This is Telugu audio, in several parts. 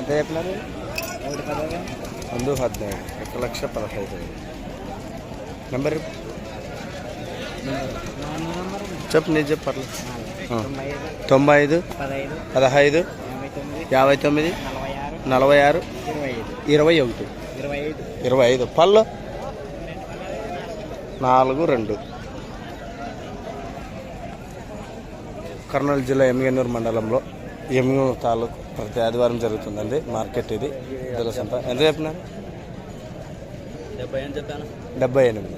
ఎంత చెప్పినారు? అందు పద్నాలుగు. ఒక లక్ష పదహైదు నెంబర్? చెప్పు నేను చెప్పు తొంభై ఐదు. పదహైదు. యాభై తొమ్మిది. నలభై ఆరు. ఇరవై ఒకటి. ఇరవై ఐదు. పళ్ళు? నాలుగు రెండు. కర్నూలు జిల్లా ఎమ్మెన్నూరు మండలంలో ఎమ్మిగూరు తాలూకు ప్రతి ఆదివారం జరుగుతుందండి మార్కెట్ ఇది. ఇద్దరు సంత ఎంత చెప్పినారు? డెబ్బై అని చెప్పాను? డెబ్బై ఎనిమిది.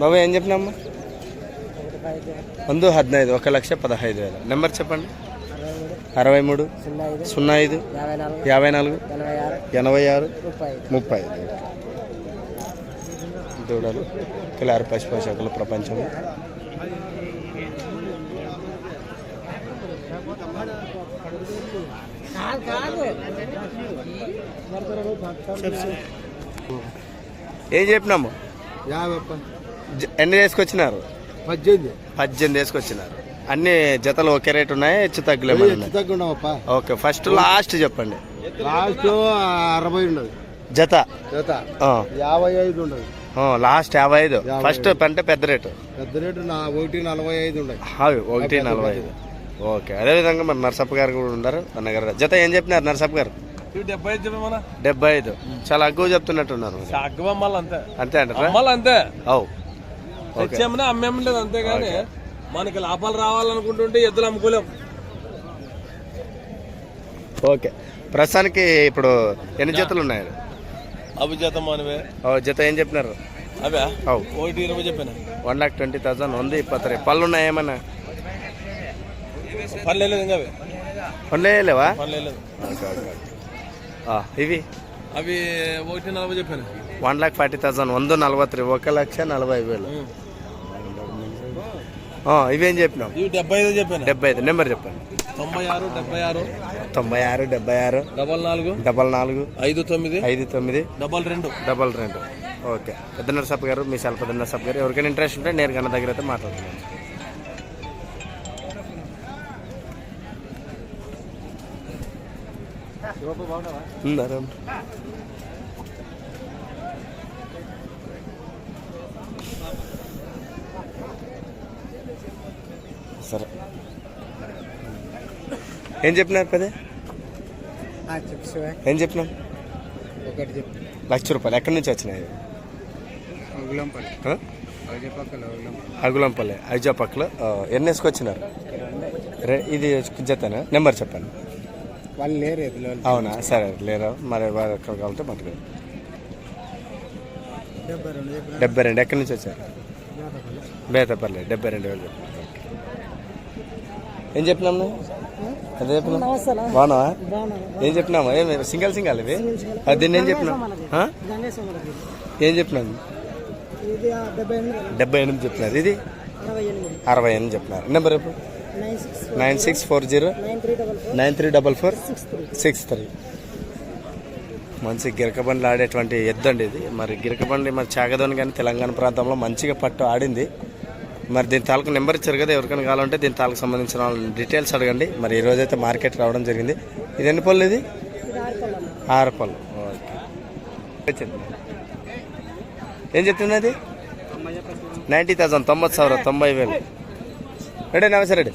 బాబు ఏం చెప్పినామ్మా ముందు హదినైదు ఒక లక్ష పదహైదు వేలు. నెంబర్ చెప్పండి. అరవై మూడు సున్నా ఐదు యాభై నాలుగు ఎనభై ఆరు ముప్పై ఐదు. దూడలు కిలారి పశుపోషకుల ప్రపంచం ఏం చెప్పినాము? ఎన్ని వేసుకొచ్చినారు పద్దెనిమిది. పద్దెనిమిది వేసుకొచ్చినారు అన్ని జతలు ఒకే రేట్ ఉన్నాయా హెచ్చు? తగ్గుండవప్ప ఓకే ఫస్ట్ లాస్ట్ చెప్పండి. లాస్ట్ అరవై ఉండదు. జత? జత. యాభై ఐదు ఉండదు. లాస్ట్ యాభై ఐదు. ఫస్ట్ అంటే పెద్ద రేటు. పెద్ద రేటు నా ఒకటి నలభై ఐదు ఉండదు అవి ఒకటి నలభై. ఐదు ఓకే అదేవిధంగా మరి నర్సప్ప గారు కూడా ఉన్నారు అన్నగారు జత ఏం చెప్పినారు నర్సప్ప గారు? డెబ్బై ఐదు డెబ్బై ఐదు. చాలా చెప్తున్నట్టున్నారు అగ్గం అమ్మాలి అంతే. అంతే అంటారా? అంతే. అవు. తెచ్చామని అమ్మేం లేదు అంతే కానీ మనకి లాభాలు రావాలనుకుంటుంటే ఎద్దులు అమ్ముకోలేం. ఓకే. ప్రస్తుతానికి ఇప్పుడు ఎన్ని జతలు ఉన్నాయి? అభిజాతం మనవే? ఓ జత ఏం చెప్పినారు? అవే? అవు. ఒకటి ఇరవై చెప్పాను? వన్ లాక్ ట్వంటీ థౌసండ్ ఉంది ఇప్పటి పళ్ళు ఉన్నాయి ఏమన్నా పని లేదు ఇంకా అవి. ఇవి? అవి ఒకటి నలభై చెప్పాను? వన్ లాక్ ఫార్టీ థౌసండ్ వంద నలభై ఒక లక్ష నలభై వేలు. ఇవేం చెప్పినాం ఇవి డెబ్బై ఐదు చెప్పాను. డెబ్బై ఐదు. నెంబర్ చెప్పండి. తొంభై ఆరు డెబ్బై ఆరు. తొంభై ఆరు డెబ్బై ఆరు. డబల్ నాలుగు. డబల్ నాలుగు. ఐదు తొమ్మిది. ఐదు తొమ్మిది. డబల్ రెండు. డబల్ రెండు. ఓకే. పెద్ద నరసప్ప గారు మీ సెల్ పెద్ద నరసప్ప గారు. ఎవరికైనా ఇంట్రెస్ట్ ఉంటే నేరుగా నా దగ్గర అయితే మాట్లాడుతున్నాను. ఉందా? ఏం చెప్పినారు పదే ఏం చెప్పినాం లక్ష రూపాయలు. ఎక్కడి నుంచి వచ్చినాయి? అగులంపల్లి ఐజా పక్కలో ఆ, ఎన్ని వేసుకొచ్చినారు? ఇది జతనా? నెంబర్ చెప్పండి. వాళ్ళు లేరు అవునా? సరే లేరా? మరి వారు ఎక్కడ కావాలంటే మనకు డెబ్బై రెండు చెప్పిన ఎక్కడి నుంచి వచ్చారు? బేతపల్లి. డెబ్బై రెండు వేలు చెప్పిన ఏం చెప్పినాం నువ్వు? అదే చెప్పినా బాగున్నావా? ఏం చెప్పినామా ఏం సింగల్ సింగల్ ఇది? అది దీన్ని ఏం చెప్పినాం? ఏం చెప్పినాను ఇది డెబ్బై ఎనిమిది. చెప్పినారు. ఇది? అరవై ఎనిమిది. చెప్పినారు. నెంబర్ ఎప్పుడు nine six four zero nine three double four six three. మంచి గిరకబండ్లు ఆడేటువంటి ఎద్దు అండి ఇది. మరి గిరకబండి మరి చాగదోని కానీ తెలంగాణ ప్రాంతంలో మంచిగా పట్టు ఆడింది. మరి దీని తాలూకు నెంబర్ ఇచ్చారు కదా ఎవరికైనా కావాలంటే దీని తాలూకు సంబంధించిన డీటెయిల్స్ అడగండి. మరి ఈరోజు అయితే మార్కెట్ రావడం జరిగింది. ఇది ఎన్ని పళ్ళు ఇది? ఆరు పళ్ళు. ఓకే. ఏం అది నైంటీ థౌసండ్ తొంభై సవర తొంభై వేలు. రెడీ నమస్తే రెడీ.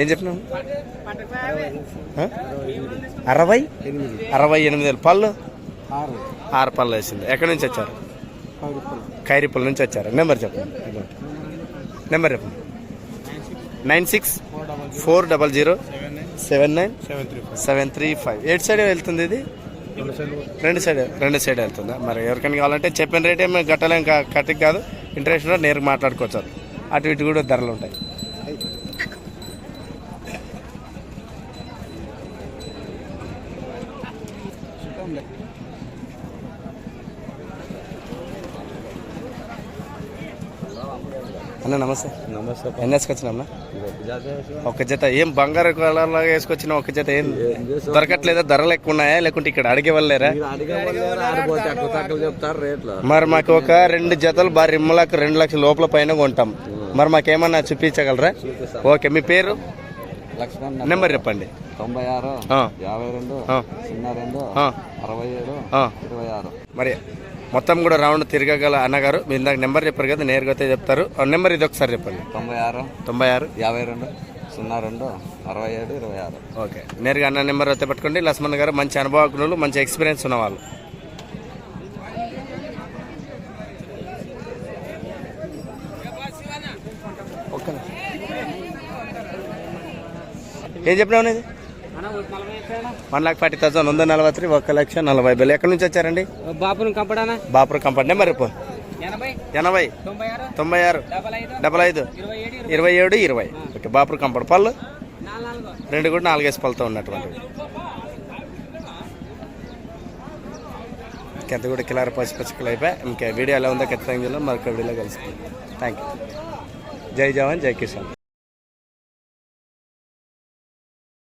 ఏం చెప్పినాం అరవై? అరవై ఎనిమిది వేలు. పళ్ళు? ఆరు పళ్ళు వేసింది. ఎక్కడి నుంచి వచ్చారు? ఖైరిపల్లి నుంచి వచ్చారు. నెంబర్ చెప్పండి. నెంబర్ చెప్పండి. Nine six four double zero seven nine seven three five. Eight side వెళ్తుంది ఇది? రెండు సైడ్ రెండు సైడ్ వెళ్తుందా? మరి ఎవరికైనా కావాలంటే చెప్పిన రేట్ మేము కట్టలేం కట్టి కాదు. ఇంట్రెస్ట్ నేరుగా మాట్లాడుకోవచ్చు. అటు ఇటు కూడా ధరలు ఉంటాయి. అన్న నమస్తే. నమస్తే ఎన్ని వేసుకొచ్చినా ఒక జత ఏం బంగారు కలర్ లాగా వేసుకొచ్చిన ఒక జత ఏం దొరకట్లేదా? ధరలు ఎక్కువ ఉన్నాయా? లేకుంటే ఇక్కడ అడిగే వాళ్ళేరా మరి మాకు ఒక రెండు జతలు బాగా రిమ్మలకు రెండు లక్షల లోపల పైన కొంటాం. మరి మాకేమన్నా చూపించగలరా? ఓకే మీ పేరు? లక్ష్మణ్ నెంబర్ చెప్పండి. తొంభై ఆరు యాభై రెండు సున్నా రెండు అరవై ఏడు. ఇరవై ఆరు. మరి మొత్తం కూడా రౌండ్ తిరగగల అన్నగారు. మీరు ఇందాక నెంబర్ చెప్పారు కదా నేరుగా అయితే చెప్తారు. ఆ నెంబర్ ఇది ఒకసారి చెప్పండి. తొంభై ఆరు. తొంభై ఆరు. యాభై రెండు. సున్నా రెండు. అరవై ఏడు ఇరవై ఆరు. ఓకే. నేరుగా అన్న నెంబర్ అయితే పెట్టుకోండి. లక్ష్మణ్ గారు మంచి అనుభవజ్ఞులు మంచి ఎక్స్పీరియన్స్ ఉన్నవాళ్ళు. ఏం చెప్పినావు ఇది వన్ లాక్ ఫార్టీ థౌసండ్ వంద నలభై త్రీ ఒక లక్ష నలభై వేలు. ఎక్కడి నుంచి వచ్చారండి? బాపును కంపడానా బాపుర నెంబర్ చెప్పు ఎనభై తొంభై ఆరు డబల్ ఐదు ఇరవై ఏడు ఇరవై. ఓకే బాపుర కంపెనీ పళ్ళు? రెండు కూడా నాలుగేసి పళ్ళతో ఉన్నటువంటివి ఇంకెంత కూడా కిలార పచ్చి పచ్చికలు అయిపోయి? ఇంకా వీడియో ఎలా ఉందో ఖచ్చితంగా మరొక వీడియోలో కలుసుకుంటాం థ్యాంక్ యూ జై జవాన్ జై కిసాన్.